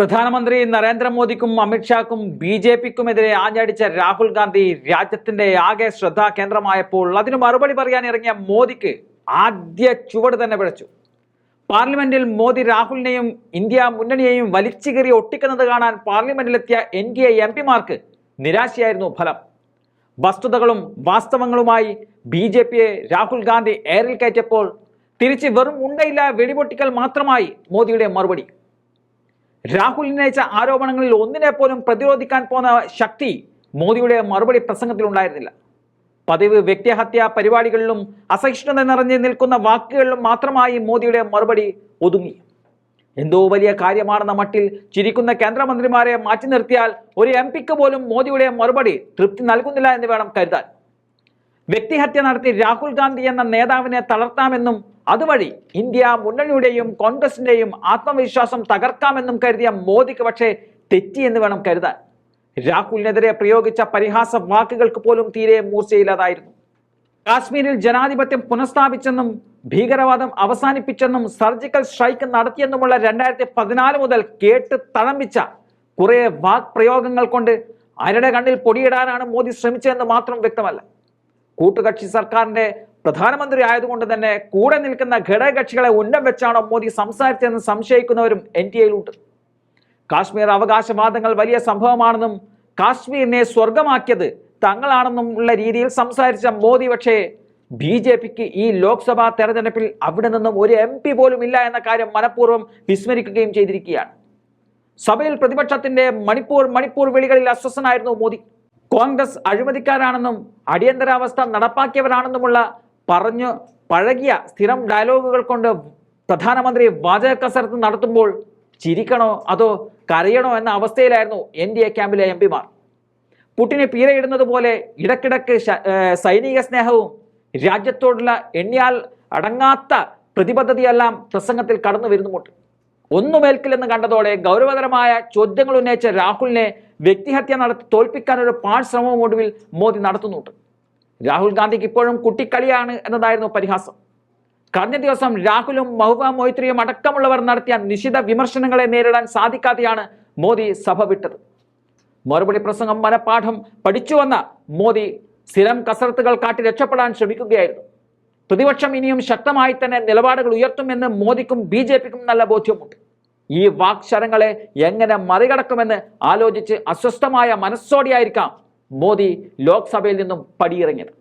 പ്രധാനമന്ത്രി നരേന്ദ്രമോദിക്കും അമിത്ഷാക്കും ബി ജെ പിക്കുമെതിരെ ആഞ്ഞടിച്ച രാഹുൽ ഗാന്ധി രാജ്യത്തിന്റെ ആകെ ശ്രദ്ധാ കേന്ദ്രമായപ്പോൾ അതിന് മറുപടി പറയാൻ ഇറങ്ങിയ മോദിക്ക് ആദ്യ ചുവട് തന്നെ പിഴച്ചു. പാർലമെന്റിൽ മോദി രാഹുലിനെയും ഇന്ത്യ മുന്നണിയെയും വലിച്ചു കയറി ഒട്ടിക്കുന്നത് കാണാൻ പാർലമെന്റിലെത്തിയ എൻ ഡി എ എം പിമാർക്ക് നിരാശയായിരുന്നു ഫലം. വസ്തുതകളും വാസ്തവങ്ങളുമായി ബി ജെ പിയെ രാഹുൽ ഗാന്ധി എയറിൽ കയറ്റിയപ്പോൾ തിരിച്ച് വെറും ഉണ്ടയില്ല വെടിപൊട്ടിക്കൽ മാത്രമായി മോദിയുടെ മറുപടി. രാഹുൽ ഉന്നയിച്ച ആരോപണങ്ങളിൽ ഒന്നിനെ പോലും പ്രതിരോധിക്കാൻ പോന്ന ശക്തി മോദിയുടെ മറുപടി പ്രസംഗത്തിൽ ഉണ്ടായിരുന്നില്ല പതിവ് വ്യക്തിഹത്യാ പരിപാടികളിലും അസഹിഷ്ണുത നിറഞ്ഞു നിൽക്കുന്ന വാക്കുകളിലും മാത്രമായി മോദിയുടെ മറുപടി ഒതുങ്ങി. എന്തോ വലിയ കാര്യമാണെന്ന മട്ടിൽ ചിരിക്കുന്ന കേന്ദ്രമന്ത്രിമാരെ മാറ്റി നിർത്തിയാൽ ഒരു എം പിക്ക് പോലും മോദിയുടെ മറുപടി തൃപ്തി നൽകുന്നില്ല എന്ന് വേണം കരുതാൻ. വ്യക്തിഹത്യ നടത്തി രാഹുൽ ഗാന്ധി എന്ന നേതാവിനെ തളർത്താമെന്നും അതുവഴി ഇന്ത്യ മുന്നണിയുടെയും കോൺഗ്രസിന്റെയും ആത്മവിശ്വാസം തകർക്കാമെന്നും കരുതിയ മോദിക്ക് പക്ഷേ തെറ്റി എന്ന് വേണം കരുതാൻ. രാഹുലിനെതിരെ പ്രയോഗിച്ച പരിഹാസ വാക്കുകൾക്ക് പോലും തീരെ മൂർച്ചയില്ലാതായിരുന്നു. കാശ്മീരിൽ ജനാധിപത്യം പുനഃസ്ഥാപിച്ചെന്നും ഭീകരവാദം അവസാനിപ്പിച്ചെന്നും സർജിക്കൽ സ്ട്രൈക്ക് നടത്തിയെന്നുമുള്ള രണ്ടായിരത്തി പതിനാല് മുതൽ കേട്ട് തളമ്പിച്ച കുറെ വാക് പ്രയോഗങ്ങൾ കൊണ്ട് ആരുടെ കണ്ണിൽ പൊടിയിടാനാണ് മോദി ശ്രമിച്ചതെന്ന് മാത്രം വ്യക്തമല്ല. കൂട്ടുകക്ഷി സർക്കാരിന്റെ പ്രധാനമന്ത്രി ആയതുകൊണ്ട് തന്നെ കൂടെ നിൽക്കുന്ന ഘടകകക്ഷികളെ ഉന്നം വെച്ചാണോ മോദി സംസാരിച്ചതെന്ന് സംശയിക്കുന്നവരും എൻ ടി എയിലുണ്ട്. കാശ്മീർ അവകാശവാദങ്ങൾ വലിയ സംഭവമാണെന്നും കാശ്മീരിനെ സ്വർഗമാക്കിയത് തങ്ങളാണെന്നും ഉള്ള രീതിയിൽ സംസാരിച്ച മോദി പക്ഷേ ബി ജെ പിക്ക് ഈ ലോക്സഭാ തെരഞ്ഞെടുപ്പിൽ അവിടെ നിന്നും ഒരു എം പി പോലും ഇല്ല എന്ന കാര്യം മനഃപൂർവം വിസ്മരിക്കുകയും ചെയ്തിരിക്കുകയാണ്. സഭയിൽ പ്രതിപക്ഷത്തിന്റെ മണിപ്പൂർ മണിപ്പൂർ വിളികളിൽ അസ്വസ്ഥനായിരുന്നു മോദി. കോൺഗ്രസ് അഴിമതിക്കാരാണെന്നും അടിയന്തരാവസ്ഥ നടപ്പാക്കിയവരാണെന്നുമുള്ള പറഞ്ഞു പഴകിയ സ്ഥിരം ഡയലോഗുകൾ കൊണ്ട് പ്രധാനമന്ത്രി വാചക കസരത്ത് നടത്തുമ്പോൾ ചിരിക്കണോ അതോ കരയണോ എന്ന അവസ്ഥയിലായിരുന്നു എൻ ഡി എ ക്യാമ്പിലെ എം പിമാർ. പുട്ടിനെ പീരയിടുന്നത് പോലെ ഇടക്കിടക്ക് സൈനിക സ്നേഹവും രാജ്യത്തോടുള്ള എണ്ണിയാൽ അടങ്ങാത്ത പ്രതിബദ്ധതയെല്ലാം പ്രസംഗത്തിൽ കടന്നു വരുന്നുമുണ്ട്. ഒന്നുമേൽക്കില്ലെന്ന് കണ്ടതോടെ ഗൗരവതരമായ ചോദ്യങ്ങൾ ഉന്നയിച്ച രാഹുലിനെ വ്യക്തിഹത്യ നടത്തി തോൽപ്പിക്കാൻ ഒരു പാഴ് ശ്രമവും ഒടുവിൽ മോദി നടത്തുന്നുണ്ട്. രാഹുൽ ഗാന്ധിക്ക് ഇപ്പോഴും കുട്ടിക്കളിയാണ് എന്നതായിരുന്നു പരിഹാസം. കഴിഞ്ഞ ദിവസം രാഹുലും മഹുബ മൊയ്ത്രിയും അടക്കമുള്ളവർ നടത്തിയ നിശിത വിമർശനങ്ങളെ നേരിടാൻ സാധിക്കാതെയാണ് മോദി സഭ വിട്ടത്. മറുപടി പ്രസംഗം മനപാഠം പഠിച്ചുവന്ന മോദി സ്ഥിരം കസരത്തുകൾ കാട്ടി രക്ഷപ്പെടാൻ ശ്രമിക്കുകയായിരുന്നു. പ്രതിപക്ഷം ഇനിയും ശക്തമായി തന്നെ നിലപാടുകൾ ഉയർത്തുമെന്ന് മോദിക്കും ബി നല്ല ബോധ്യമുണ്ട്. ഈ വാക്ശരങ്ങളെ എങ്ങനെ മറികടക്കുമെന്ന് ആലോചിച്ച് അസ്വസ്ഥമായ മനസ്സോടെയായിരിക്കാം മോദി ലോക്സഭയിൽ നിന്നും പടിയിറങ്ങിയത്.